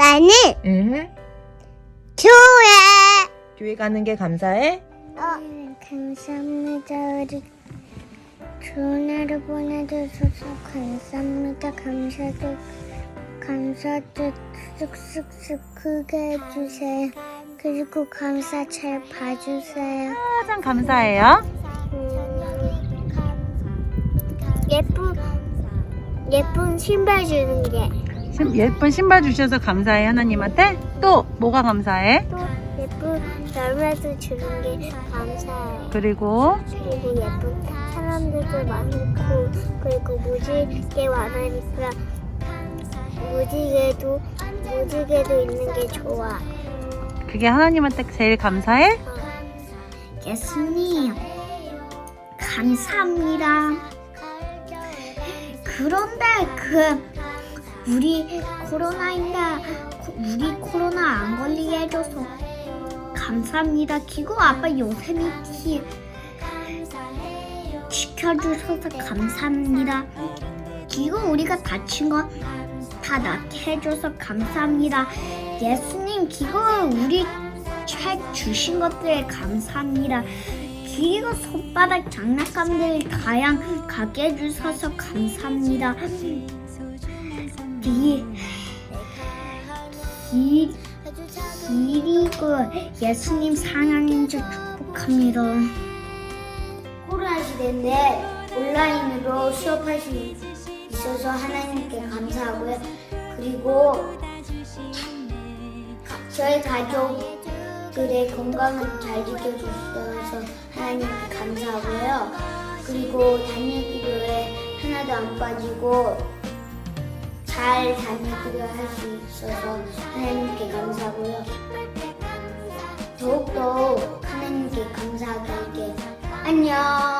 나는 응. 교회. 교회 가는 게 감사해? 어. 감사합니다. 우리 좋은 하루 보내주셔서 감사합니다. 감사도 감사도 쓱쓱쓱 크게 해주세요. 그리고 감사 잘 봐주세요. 가장 감사해요. 예쁜 예쁜 신발 주는 게. 신- 예쁜 신발 주셔서 감사해 하나님한테. 또 뭐가 감사해? 또 예쁜 열매도 주는 게 감사해요. 그리고 그리고 예쁜 사람들도 많고 그리고 무지개 많으니까 무지개도 무지개도 있는 게 좋아. 그게 하나님한테 제일 감사해? 예수님 감사합니다. 그런데 그 우리 코로나인데 우리 코로나 안 걸리게 해줘서 감사합니다. 기고 아빠 요세미티 지켜주셔서 감사합니다. 기고 우리가 다친 거 다 낫게 해줘서 감사합니다. 예수님 기고 우리 책 주신 것들 감사합니다. 기고 손바닥 장난감들 다양 가게 해주셔서 감사합니다. 기, 기, 그리고 예수님 사랑인 줄 축복합니다. 코로나 시대인데 온라인으로 수업할 수 있어서 하나님께 감사하고요. 그리고 가- 저희 가족들의 건강을 잘 지켜주셔서 하나님께 감사하고요. 그리고 다니기로에 하나도 안 빠지고 잘 다니기로 할수 있어서 하나님께 감사하고요. 더욱더 하나님께 감사하게 안녕.